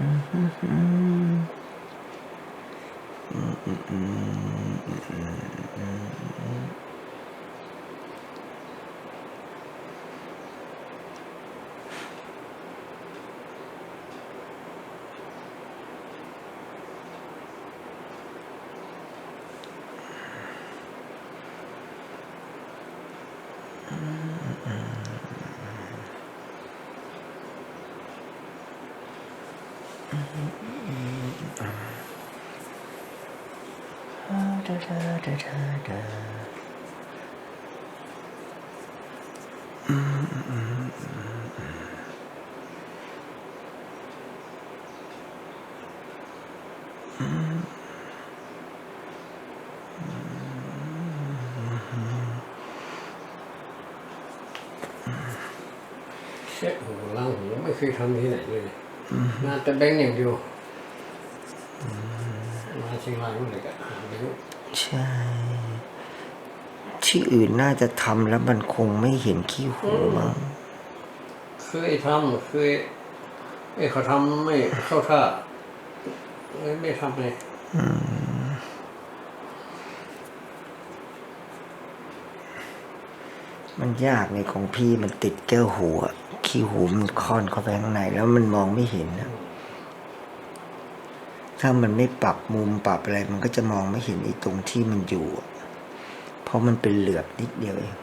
Mm-hmm. mm-hmm. mm-hmm. เช็ดหูล้างหูไม่เคยทำที่ไหนเลยมาแต่แบงค์อย่างเดียวมาเชียงรายเมื่อไหร่กันไม่รู้ ใช่ ที่อื่นน่าจะทำแล้วมันคงไม่เห็นขี้หูมั้งเคยทำเคยเอ้ยเขาทำไม่เข้าท่าเลยไม่ทำเลยมันยากในของพี่มันติดแก้วหูอะขี้หูมันค่อนเข้าไปข้างในแล้วมันมองไม่เห็นนะ ถ้ามันไม่ปรับมุมปรับอะไร มันก็จะมองไม่เห็นไอ้ตรงที่มันอยู่ เพราะมันเป็นเหลือบนิดเดียวเอง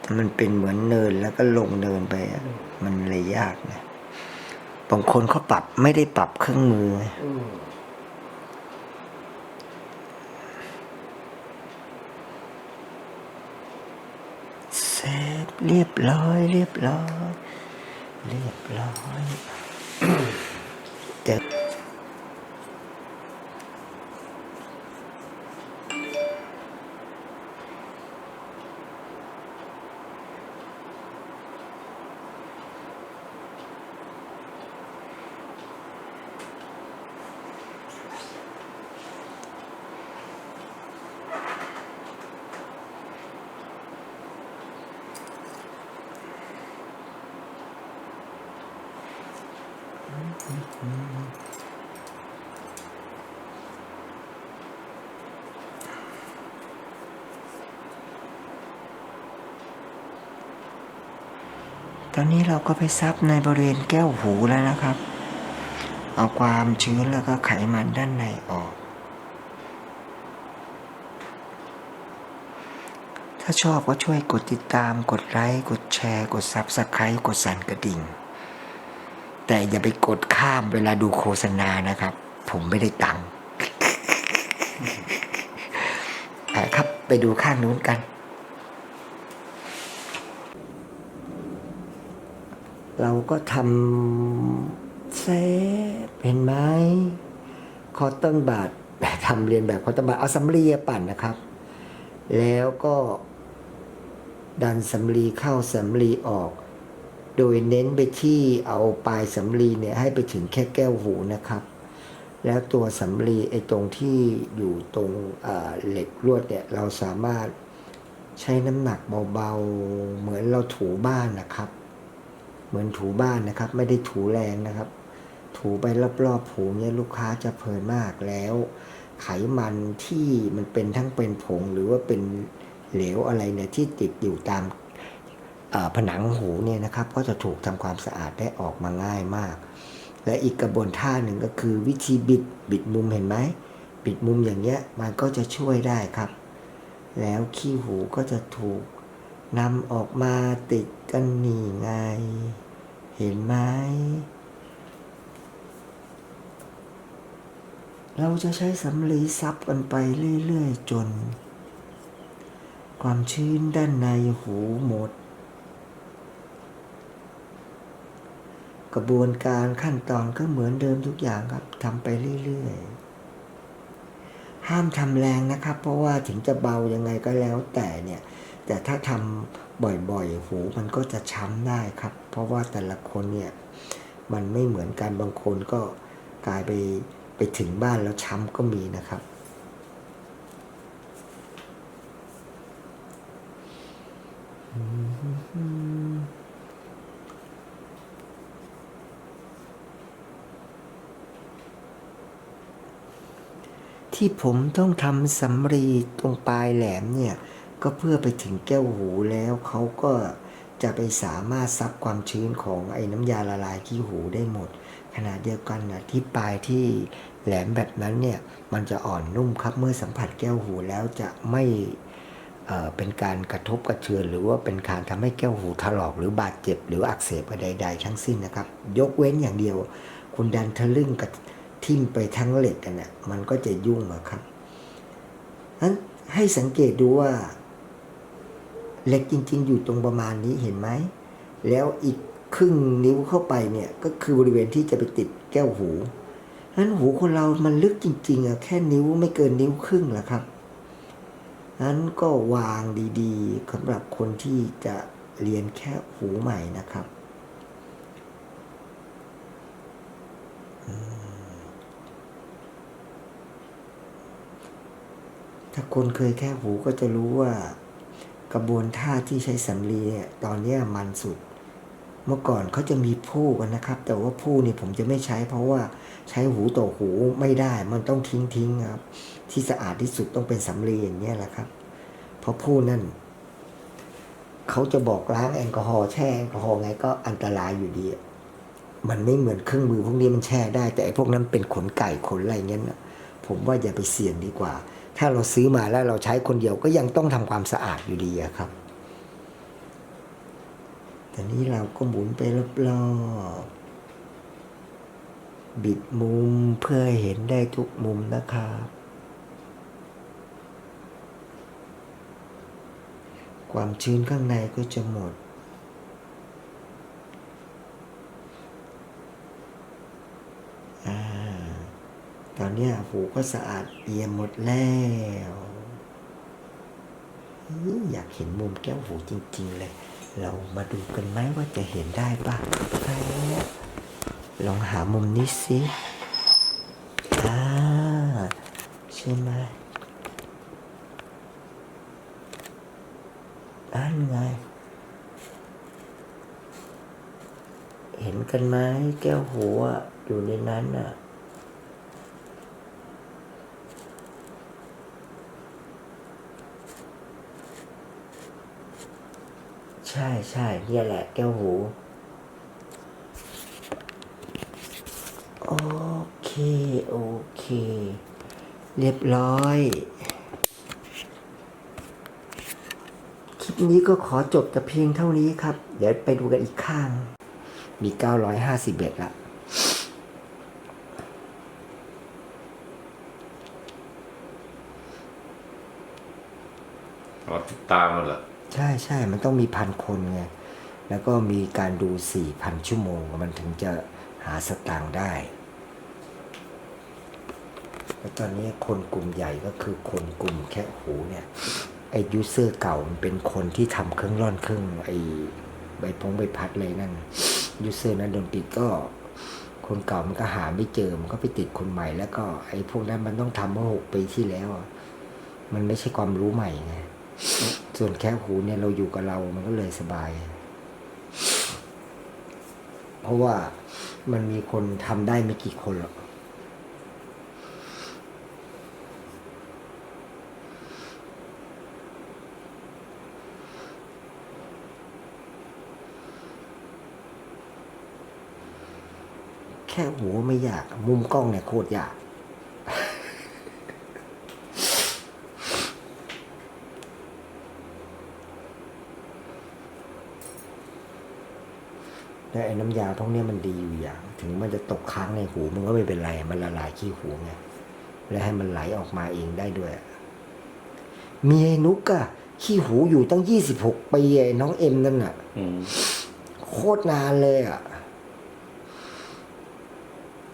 แต่มันเป็นเหมือนเนินแล้วก็ลงเนินไป มันเลยยากนะบางคนเขาปรับไม่ได้ปรับเครื่องมืออมเสร็จเรียบร้อย เรียบร้อย เรียบร้อย อนนี้เราก็ไปซับในบริเวณแก้วหูแล้วนะครับ เอาความชื้นแล้วก็ไขมันด้านในออก ถ้าชอบก็ช่วยกดติดตาม กดไลค์ กดแชร์ กดซับสไครต์กดสั่นกระดิ่ง แต่อย่าไปกดข้ามเวลาดูโฆษณานะครับ ผมไม่ได้ตังค์ครับไปดูข้างนู้นกัน เราก็ทำเซฟเห็นไหมคอตตอนบาดทำเรียนแบบคอตตอนบาดเอาสำลีปั่นนะครับ แล้วก็ดันสำลีเข้าสำลีออก โดยเน้นไปที่เอาปลายสำลีเนี่ยให้ไปถึงแค่แก้วหูนะครับ แล้วตัวสำลีไอ้ตรงที่อยู่ตรงเหล็กลวดเนี่ยเราสามารถใช้น้ำหนักเบาๆ เหมือนเราถูบ้านนะครับ เหมือนถูบ้านนะครับ ไม่ได้ถูแรงนะครับ ถูไปรอบๆผูเนี่ยลูกค้าจะเพลินมากแล้ว ไขมันที่มันเป็นทั้งเป็นผงหรือว่าเป็นเหลวอะไรเนี่ยที่ติดอยู่ตามผนังหูเนี่ยนะครับ ก็จะถูกทำความสะอาดได้ออกมาง่ายมาก และอีกกระบวนท่าหนึ่งก็คือวิธีบิดบิดมุมเห็นไหมบิดมุมอย่างเงี้ยมันก็จะช่วยได้ครับ แล้วขี้หูก็จะถูก นำออกมาติดกันนี่ไง เห็นไหม เราจะใช้สำลีซับกันไปเรื่อยๆจน ความชื้นด้านในหูหมด กระบวนการขั้นตอนก็เหมือนเดิมทุกอย่างครับทำไปเรื่อยๆ ห้ามทำแรงนะครับ เพราะว่าถึงจะเบายังไงก็แล้วแต่เนี่ย แต่ถ้าทำบ่อยๆหูมันก็จะช้ำได้ครับ เพราะว่าแต่ละคนเนี่ยมันไม่เหมือนกันบางคนก็กลายไปไปถึงบ้านแล้วช้ำก็มีนะครับ ที่ผมต้องทำสำลีตรงปลายแหลมเนี่ย ก็เพื่อไปถึงแก้วหูแล้วเขาก็จะไปสามารถซับความชื้นของไอ้น้ำยาละลายขี้หูได้หมด ขณะเดียวกันนะที่ปลายที่แหลมแบบนั้นเนี่ยมันจะอ่อนนุ่มครับเมื่อสัมผัสแก้วหูแล้วจะไม่เเป็นการกระทบกระเทือน หรือว่าเป็นการทำให้แก้วหูถลอกหรือบาดเจ็บ หรืออักเสบอะไรใดๆทั้งสิ้นนะครับ ยกเว้นอย่างเดียว คุณดันทะลึ่งกับ ทิ่มไปทั้งเหล็กกันน่ะมันก็จะยุ่งอะครับนั้นให้สังเกตดูว่า เหล็กจริง ๆ อยู่ตรงประมาณนี้เห็นไหม แล้วอีกครึ่งนิ้วเข้าไปเนี่ยก็คือบริเวณที่จะไปติดแก้วหูนั้นหูคนเรามันลึกจริง ๆอะแค่นิ้วไม่เกินนิ้วครึ่งแหละครับนั้นก็วางดีๆสำหรับคนที่จะเรียนแค่หูใหม่นะครับ ถ้าคนเคยแค่หูก็จะรู้ว่ากระบวนท่าที่ใช้สำลีเนี่ยตอนนี้มันสุด เมื่อก่อนเขาจะมีผู้กันนะครับ แต่ว่าผู้นี่ผมจะไม่ใช้ เพราะว่าใช้หูต่อหูไม่ได้ มันต้องทิ้งทิ้งครับ ที่สะอาดที่สุดต้องเป็นสำลีอย่างเงี้แหละครับ เพราะผู้นั่นเขาจะบอกล้างแอลกอฮอล์แช่แอลกอฮอล์ไงก็อันตรายอยู่ดี มันไม่เหมือนเครื่องมือพวกนี้มันแช่ได้ แต่ไอ้พวกนั้นเป็นขนไก่ขนอะไรเงี้ยผมว่าอย่าไปเสี่ยงดีกว่า ถ้าเราซื้อมาแล้วเราใช้คนเดียวก็ยังต้องทำความสะอาดอยู่ดีครับแต่นี้เราก็หมุนไปรอบๆบิดมุมเพื่อเห็นได้ทุกมุมนะครับความชื้นข้างในก็จะหมด อ่า ตอนนี้หูก็สะอาดเอี่ยมหมดแล้ว อยากเห็นมุมแก้วหูจริง ๆ เลย เรามาดูกันไหมว่าจะเห็นได้ปะลองหามุมนี้สิอ่าใช่ไหมนั่นไง เห็นกันไหมแก้วหูอะอยู่ในนั้นอะ ช่ใช่เนี่ยแหละ แก้วหูโอเค โอเค เรียบร้อย คลิปนี้ก็ขอจบแต่เพียงเท่านี้ครับ เดี๋ยวไปดูกันอีกข้าง มี 951ละราติดตามมันเหรอ ใช่ใช่ มันต้องมีพันคนไง แล้วก็มีการดูสี่พันชั่วโมง มันถึงจะหาสตางค์ได้ แล้วตอนนี้คนกลุ่มใหญ่ก็คือคนกลุ่มแค่หูเนี่ย ไอ้ยูเซอร์เก่ามันเป็นคนที่ทำเครื่องร่อนเครื่องไอ้ใบพงใบพัดเลยนั่นยูเซอร์นั้นโดนติดก็คนเก่ามันก็หาไม่เจอ มันก็ไปติดคนใหม่แล้วก็ไอ้พวกนั้นมันต้องทำเมื่อหกปีที่แล้ว มันไม่ใช่ความรู้ใหม่ไง ส่วนแค่หูเนี่ยเราอยู่กับเรามันก็เลยสบาย เพราะว่ามันมีคนทำได้ไม่กี่คนหรอกแค่หูไม่ยาก มุมกล้องเนี่ยโคตรยาก แล้วไอ้น้ำยาพวกเนี้ยมันดีอยู่อย่าง ถึงมันจะตกค้างในหูมันก็ไม่เป็นไร มันละลายขี้หูไง และให้มันไหลออกมาเองได้ด้วย มีไอ้นุกอะขี้หูอยู่ตั้งยี่สิบหกปีไอ้น้องเอ็มนั่นอะอืมโคตรนานเลยอะ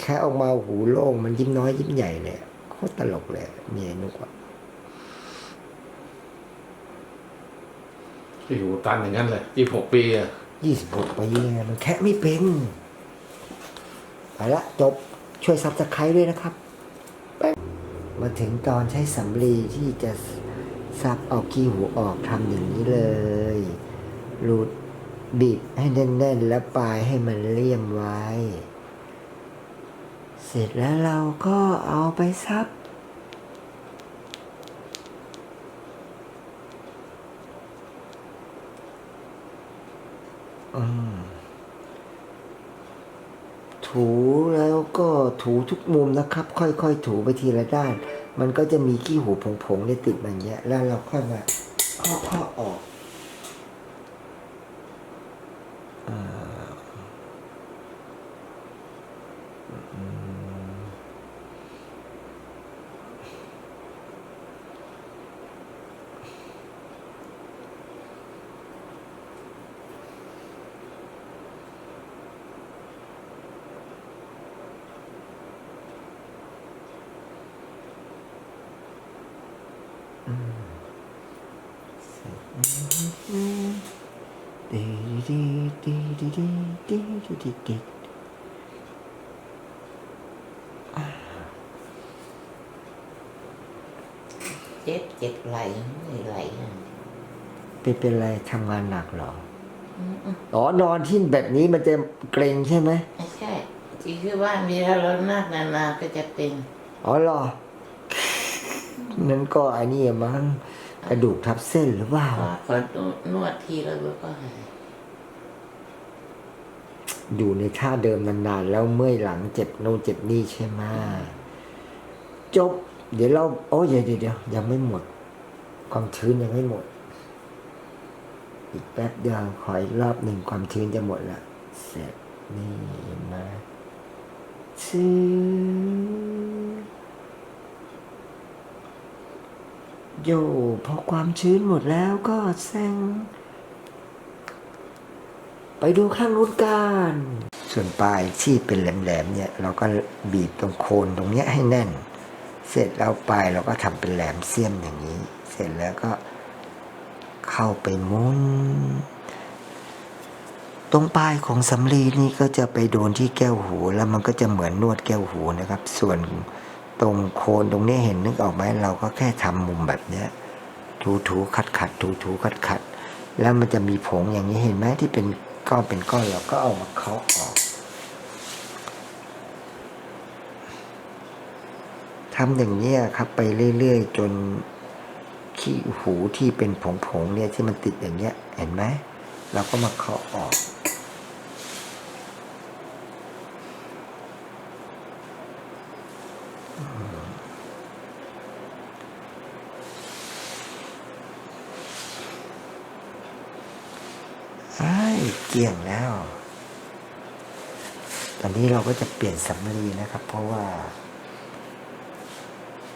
แค่ออกมาหูโล่งมันยิ้มน้อยยิ้มใหญ่เลยอะโคตรตลกเลยมีไอ้นุกอะที่หูตันอย่างนั้นเลยยี่หกปีอะ ยี่สิบหกปีไงมันแค่ไม่เป็น ไปละจบช่วยซับสไครด้วยนะครับ มาถึงตอนใช้สำลีที่จะซับเอาขี้หูออกทำอย่างนี้เลยรูดบีบให้แน่นๆ แล้วปลายให้มันเลี่ยมไว้ เสร็จแล้วเราก็เอาไปซับ ถูแล้วก็ถูทุกมุมนะครับ ค่อยๆ ถูไปทีละด้าน มันก็จะมีขี้หูผงๆได้ติดมาอย่างเงี้ยแล้วเราค่อยมาเคาะๆออก เจ็บเจ็บไหลไม่ไหลอะเป็นเป็นไรทำงานหนักเหรออืมอ๋อนอนที่แบบนี้มันจะเกรงใช่ไหมไม่ใช่ที่คือว่ามีถ้าเรานั่งนานๆก็จะเป็นอ๋อเหรอนั้นก็อันนี้มั้งกระดูกทับเส้นหรือเปล่าพอพอนวดทีแล้วก็หายอยู่ในท่าเดิมนานๆแล้วเมื่อยหลังเจ็บโน่นเจ็บนี่ใช่ไหมจบ เดี๋ยวเราโอ้ยเดี๋ยวเดี๋ยวยวยังไม่หมด ความชื้นยังไม่หมด อีกแป๊บเดียวขออีกรอบหนึ่งความชื้นจะหมดละเสร็จนี่มาชื้นโยพอความชื้นหมดแล้วก็แซงไปดูข้างนู้นกันส่วนปลายที่เป็นแหลมๆเนี่ย เราก็บีบตรงโคนตรงเนี้ยให้แน่น เสร็จแล้วปลายเราก็ทำเป็นแหลมเสี้ยมอย่างนี้ เสร็จแล้วก็เข้าไปมุนตรงปลายของสำลีนี่ก็จะไปโดนที่แก้วหูแล้วมันก็จะเหมือนนวดแก้วหูนะครับ ส่วนตรงโคนตรงนี้เห็นนึกออกไหมเราก็แค่ทำมุมแบบเนี้ยถูถูขัดขัดถูถูขัดขัดแล้วมันจะมีผงอย่างนี้เห็นไหมที่เป็นก้อนเป็นก้อนเราก็เอามาเคาะออก ทำอย่างนี้ยครับไปเรื่อยๆ จนขี้หูที่เป็นผงๆเนี่ยที่มันติดอย่างเงี้ยเห็นไหมเราก็มาเคาะออก เกลี่ยงแล้ว ตอนนี้เราก็จะเปลี่ยนสำลีนะครับ เพราะว่า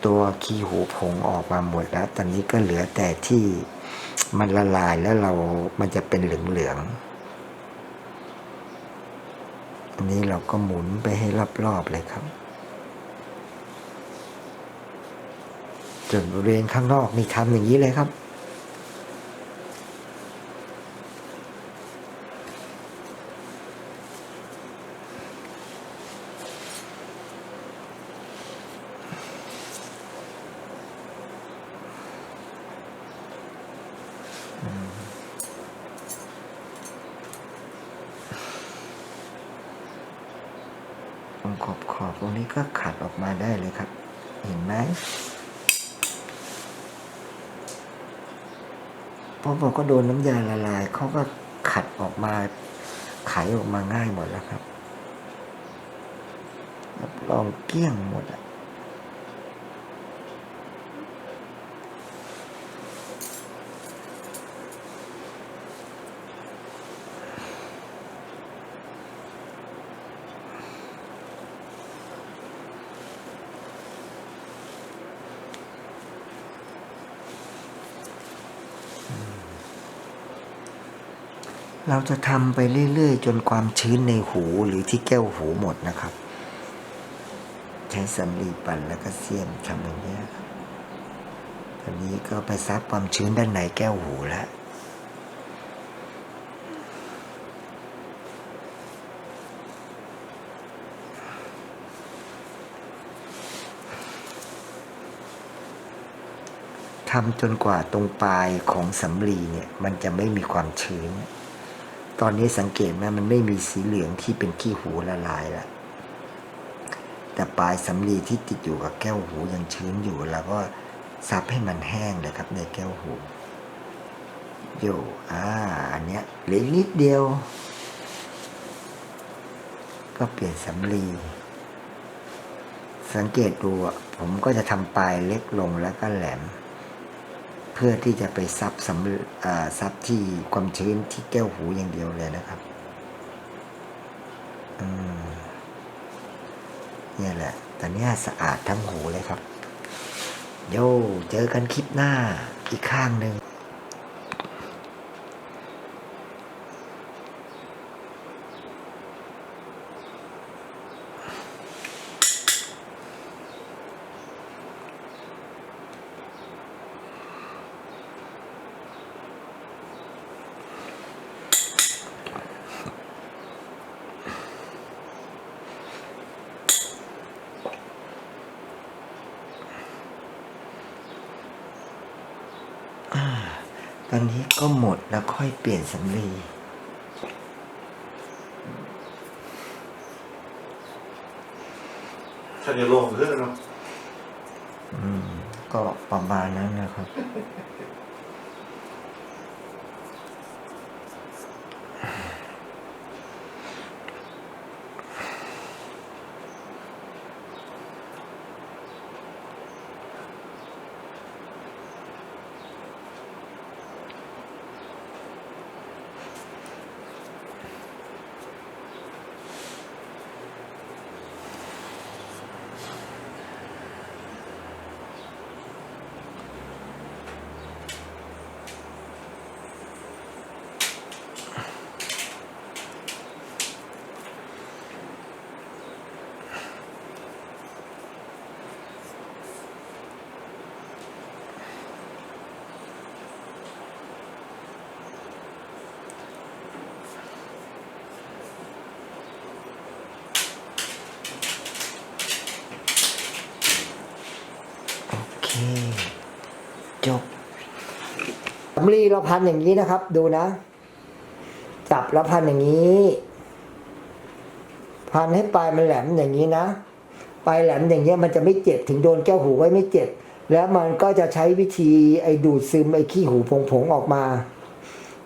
ตัวคีหูผงออกมาหมดแล้ว ตอนนี้ก็เหลือแต่ที่มันละลายแล้วเรา มันจะเป็นเหลืองๆอันนี้เราก็หมุนไปให้รอบๆเลยครับจนบริเวณข้างนอกนี่ทำอย่างนี้เลยครับ ตรงขอบขอบตรงนี้ก็ขัดออกมาได้เลยครับ เห็นไหม พอผมก็โดนน้ำยาละลายเขาก็ขัดออกมาขายออกมาง่ายหมดแล้วครับรับรองเกลี้ยงหมดอะ เราจะทำไปเรื่อย ๆ จนความชื้นในหูหรือที่แก้วหูหมดนะครับ ใช้สำลีปั่นแล้วก็เสียมทำอย่างนี้ตอนนี้ก็ไปซับความชื้นด้านในแก้วหูแล้วทำจนกว่าตรงปลายของสำลีเนี่ย มันจะไม่มีความชื้น ตอนนี้สังเกตไหมมันไม่มีสีเหลืองที่เป็นขี้หูละลายแล้วแต่ปลายสำลีที่ติดอยู่กับแก้วหูยังชื้นอยู่แล้วก็ซับให้มันแห้งเลยครับในแก้วหูโยอ่าอันเนี้ยเหลืออีกนิดเดียว ก็เปลี่ยนสำลีสังเกตดูผมก็จะทำปลายเล็กลงแล้วก็แหลม พื่อที่จะไปซับสำซับที่ความชื้นที่แก้วหูอย่างเดียวเลยนะครับเนี่ยแหละ ตอนเนี้ยสะอาดทั้งหูเลยครับ โย่เจอกันคลิปหน้าอีกข้างหนึ่ง ต อนนี้ก็หมดแล้วค่อยเปลี่ยนสำลีฉันจะลงขึ้นเนาะอืม ก็ประมาณนั้นนะครับำลีเราพันอย่างนี้นะครับ ดูนะ จับแล้วพันอย่างนี้ พันให้ปลายมันแหลมอย่างนี้นะปลายแหลมอย่างเงี้ยมันจะไม่เจ็บถึงโดนแก้วหูไว้ไม่เจ็บ แล้วมันก็จะใช้วิธีไอ้ดูดซึมไอ้ขี้หูผงๆออกมา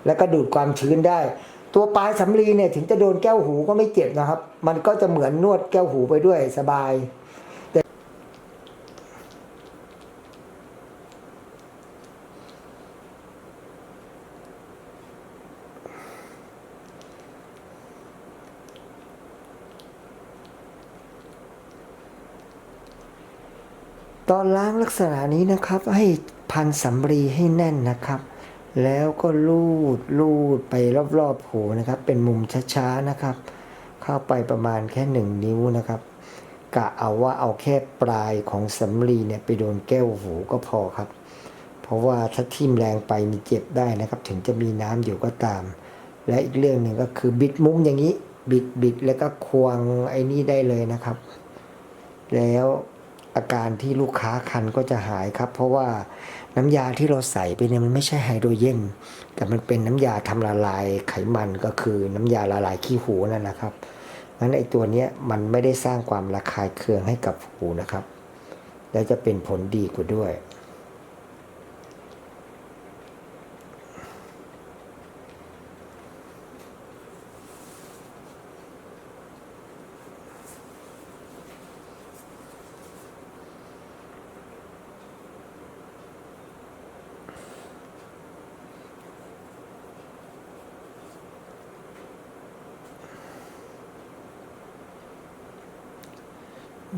แล้วก็ดูดความชื้นได้ ตัวปลายสำลีเนี่ยถึงจะโดนแก้วหูก็ไม่เจ็บนะครับ มันก็จะเหมือนนวดแก้วหูไปด้วยสบาย ตอนล้างลักษณะนี้นะครับ ให้พันสำลีให้แน่นนะครับ แล้วก็ลูดลูดไปรอบๆหูนะครับ เป็นมุมช้าๆนะครับ เข้าไปประมาณแค่หนึ่งนิ้วนะครับกะเอาว่าเอาแค่ปลายของสำลีเนี่ยไปโดนแก้วหูก็พอครับ เพราะว่าถ้าทิ่มแรงไปมีเจ็บได้นะครับ ถึงจะมีน้ำอยู่ก็ตาม และอีกเรื่องหนึ่งก็คือบิดมุมอย่างนี้ บิดบิดแล้วก็ควงไอ้นี่ได้เลยนะครับ แล้ว อาการที่ลูกค้าคันก็จะหายครับ เพราะว่าน้ำยาที่เราใส่ไปเนี่ยมันไม่ใช่ไฮโดรเจนแต่มันเป็นน้ำยาทำละลายไขมันก็คือน้ำยาละลายขี้หูนั่นนะครับงั้นไอตัวนี้มันไม่ได้สร้างความระคายเคืองให้กับหูนะครับ และจะเป็นผลดีกว่าด้วย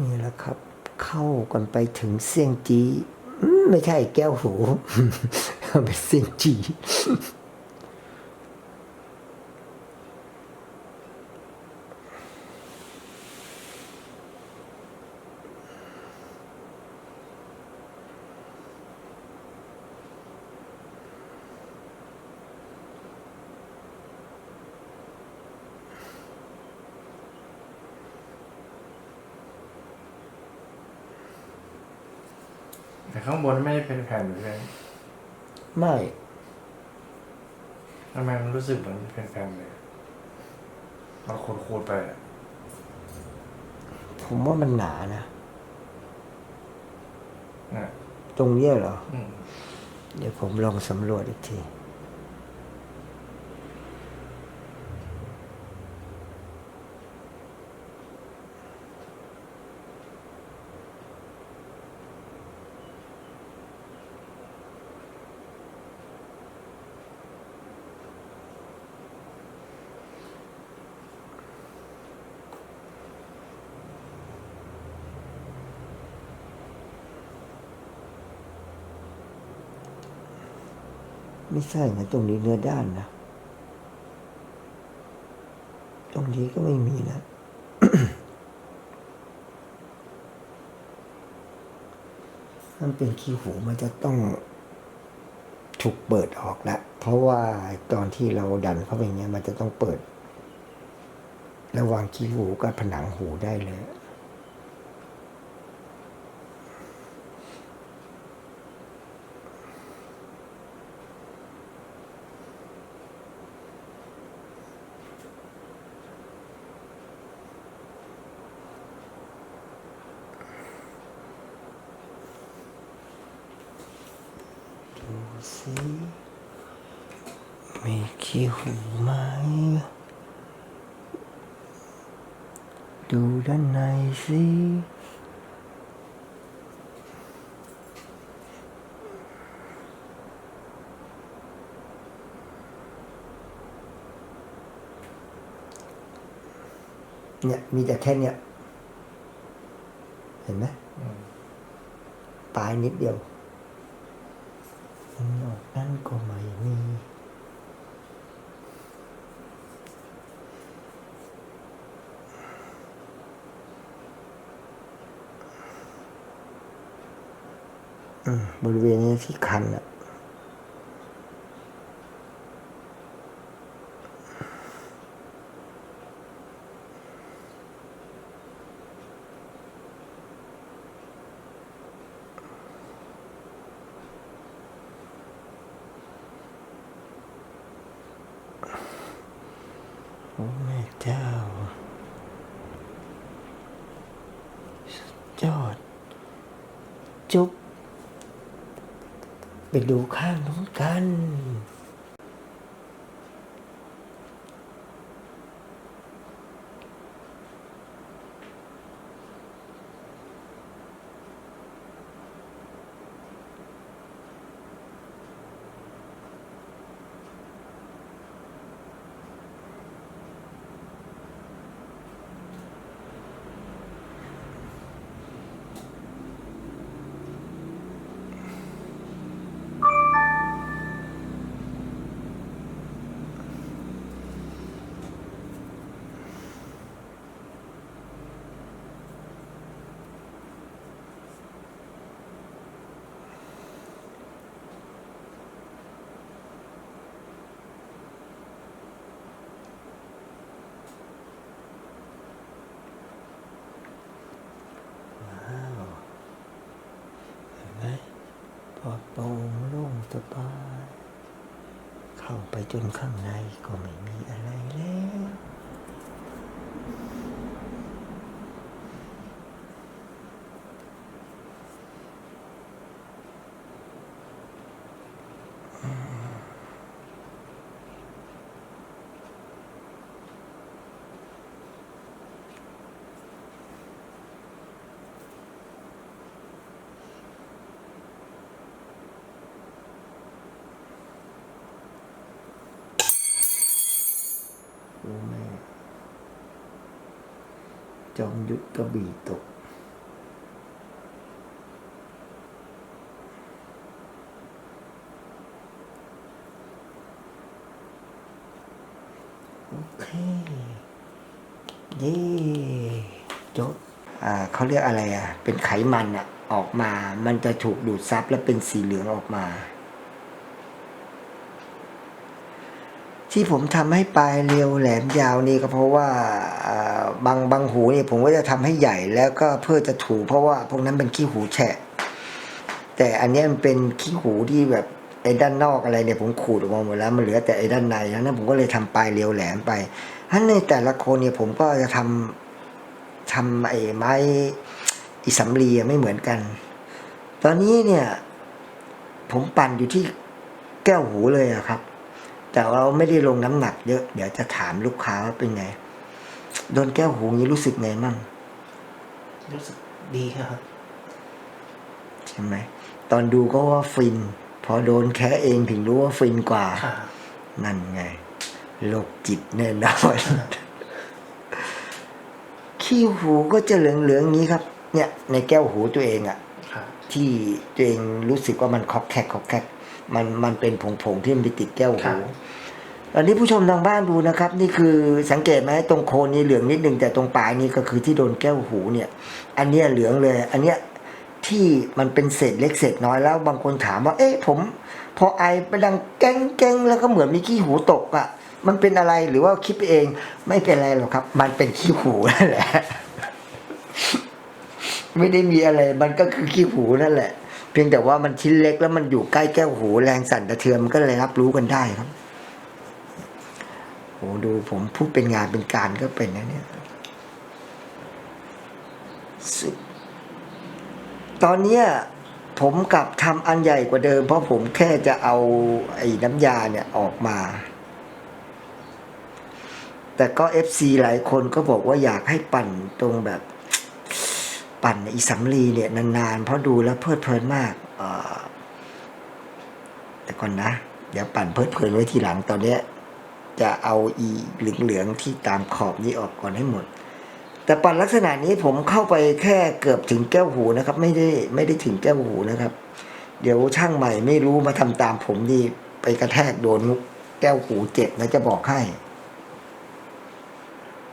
นี่แหละครับ เข้ากันไปถึงเสียงจีไม่ใช่แก้วหูเป็นเสียงจี แต่ข้างบนไม่ได้เป็นแผ่นเลยไม่ทำไมมันรู้สึกเหมือนเป็นแผ่นเลยมันโคตรๆไปอะผมว่ามันหนานะ นะตรงเนี้ยเหรอ อืม เดี๋ยวผมลองสำรวจอีกที ไม่ใช่นะตรงนี้เนื้อด้านนะ ตรงนี้ก็ไม่มีนะ มันเป็นขี้หูมันจะต้องถูกเปิดออกแล้ว เพราะว่าตอนที่เราดันเข้าไปเนี้ยมันจะต้องเปิด ระหว่างขี้หูกับผนังหูได้เลย สิมีขี้หูไหม ดูด้านในสิเนี่ยมีแต่แค่เนี้ยเห็นไหมอืมปลายนิดเดียวนอ ก็ไม่มีอืมบริเวณนี้ที่คันอะ โอ้แม่เจ้าสุดยอด จุ๊บ ไปดูข้างนู้นกัน ลอดโปร่งโล่งสบาย เข้าไปจนข้างในก็ไม่มี โอ้แม่จอมยุทธกระบี่ตก โอเคเย่จบอ่าเขาเรียกอะไรอะ เป็นไขมันอะ ออกมา มันจะถูกดูดซับแล้วเป็นสีเหลืองออกมา ที่ผมทำให้ปลายเรียวแหลมยาวนี่ก็เพราะว่าบางบางหูนี่ผมก็จะทำให้ใหญ่แล้วก็เพื่อจะถูเพราะว่าพวกนั้นเป็นขี้หูแฉะ แต่อันนี้มันเป็นขี้หูที่แบบไอ้ด้านนอกอะไรเนี่ยผมขูดออกมาหมดแล้วมันเหลือแต่ไอ้ด้านในแล้วนั้นผมก็เลยทำปลายเรียวแหลมไปทั้นในแต่ละคนเนี่ยผมก็จะทำทำไอ้ไม้อิสำลีไม่เหมือนกัน ตอนนี้เนี่ย ผมปั่นอยู่ที่แก้วหูเลยอะครับ แต่เราไม่ได้ลงน้ำหนักเยอะ เดี๋ยวจะถามลูกค้าว่าเป็นไง โดนแก้วหูนี้รู้สึกไงมั่ง รู้สึกดีครับ ใช่ไหม ตอนดูก็ว่าฟิน พอโดนแค่เองถึงรู้ว่าฟินกว่าค่ะนั่นไงโรคจิตแน่นอนขี้หูก็จะเหลืองๆอย่างนี้ครับ เนี่ย ในแก้วหูตัวเองอะค่ะที่ตัวเองรู้สึกว่ามันคอกแคกคอกแคก มันมันเป็นผงๆที่มันไปติดแก้วครัหูบตอนนี้ผู้ชมทางบ้านดูนะครับ นี่คือสังเกตไหมตรงโคนนี้เหลืองนิดนึงแต่ตรงปลายนี้ก็คือที่โดนแก้วหูเนี่ย อันเนี้ยเหลืองเลย อันเนี้ยที่มันเป็นเศษเล็กเศษน้อยแล้วบางคนถามว่า เอ๊ะผม พอไอไปดังแก้งแก้งแล้วก็เหมือนมีขี้หูตกอะ่ะ มันเป็นอะไรหรือว่าคิดไปเองไม่เป็นอะไรหรอกครับ มันเป็นขี้หูนั่นแหละ ไม่ได้มีอะไร มันก็คือขี้หูนั่นแหละ เพียงแต่ว่ามันชิ้นเล็กแล้วมันอยู่ใกล้แก้วหูแรงสั่นสะเทือนมันก็เลยรับรู้กันได้ครับโหดูผมพูดเป็นงานเป็นการก็เป็นนะเนี่ยตอนเนี้ยผมกลับทำอันใหญ่กว่าเดิม เพราะผมแค่จะเอาไอ้น้ำยาเนี่ยออกมา แต่ก็ FC หลายคนก็บอกว่าอยากให้ปั่นตรงแบบ ปั่นอีสำลีเนี่ยนานๆ เพราะดูแล้วเพลิดเพลินมากแต่ก่อนนะ เดี๋ยวปั่นเพลิดเพลินไว้ทีหลังตอนเนี้ยจะเอาอีเหลืองๆที่ตามขอบนี้ออกก่อนให้หมด แต่ปั่นลักษณะนี้ผมเข้าไปแค่เกือบถึงแก้วหูนะครับ ไม่ได้ไม่ได้ถึงแก้วหูนะครับ เดี๋ยวช่างใหม่ไม่รู้มาทำตามผมนี่ไปกระแทกโดนมุกแก้วหูเจ็บนะจะบอกให้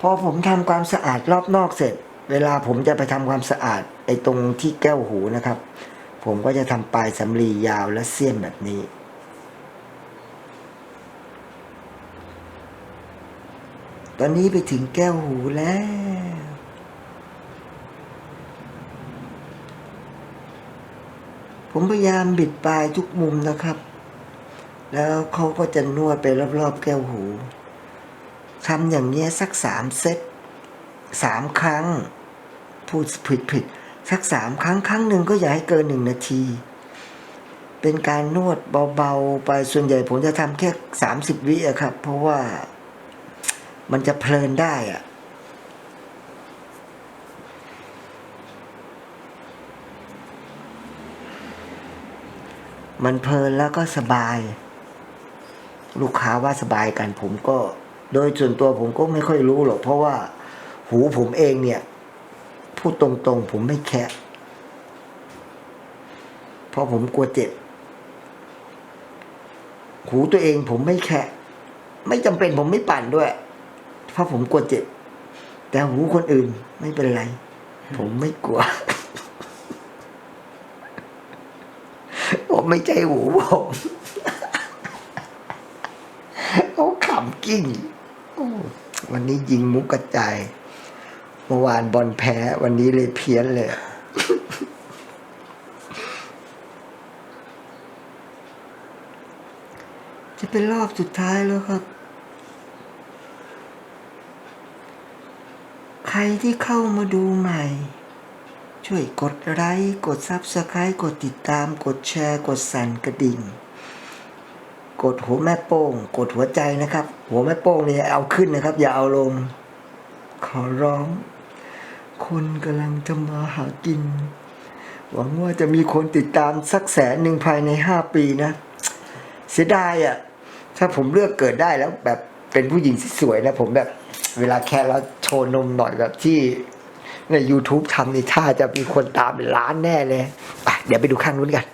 พอผมทำความสะอาดรอบนอกเสร็จ เวลาผมจะไปทำความสะอาดไอ้ตรงที่แก้วหูนะครับ ผมก็จะทำปลายสำลียาวและเสี้ยมแบบนี้ตอนนี้ไปถึงแก้วหูแล้ว ผมพยายามบิดปลายทุกมุมนะครับ แล้วเขาก็จะนวดไปรอบๆแก้วหูทำอย่างเนี้ยสักสามเซตสามครั้ง พูดผิดผิดสักสามครั้งครั้งหนึ่งก็อย่าให้เกินหนึ่งนาที เป็นการนวดเบาๆ ไปส่วนใหญ่ผมจะทำแค่สามสิบวิอะครับ เพราะว่ามันจะเพลินได้อะมันเพลินแล้วก็สบาย ลูกค้าว่าสบายกันผมก็ โดยส่วนตัวผมก็ไม่ค่อยรู้หรอกเพราะว่า หูผมเองเนี่ย พูดตรงๆ ผมไม่แคะเพราะผมกลัวเจ็บ หูตัวเองผมไม่แคะไม่จำเป็นผมไม่ปั่นด้วย เพราะผมกลัวเจ็บ แต่หูคนอื่นไม่เป็นไร ผมไม่กลัว ผมไม่ใจหูผมเขาขำกิ้งวันนี้ยิงมุกกระจาย มื่อวานบอลแพ้ วันนี้เลยเพี้ยนเลยจะเป็นรอบสุดท้ายแล้วครับ ใครที่เข้ามาดูใหม่ ช่วยกดไลค์ กดซับสไคร b ์กดติดตาม กดแชร์ กดสั่นกระดิ่ง กดหัวแม่โป้ง กดหัวใจนะครับ หัวแม่โป้งเนี่ยเอาขึ้นนะครับ อย่าเอาลง ขอร้อง คนกำลังจะมาหากิน หวังว่าจะมีคนติดตามสักแสนหนึ่งภายในห้าปีนะ เสียดายอะ ถ้าผมเลือกเกิดได้แล้วแบบเป็นผู้หญิงที่สวยนะผมแบบเวลาแค่แล้วโชว์นมหน่อยแบบที่ใน YouTube ทำนี่ท่าจะมีคนตามเป็นล้านแน่เลย อะ เดี๋ยวไปดูข้างนู้นกัน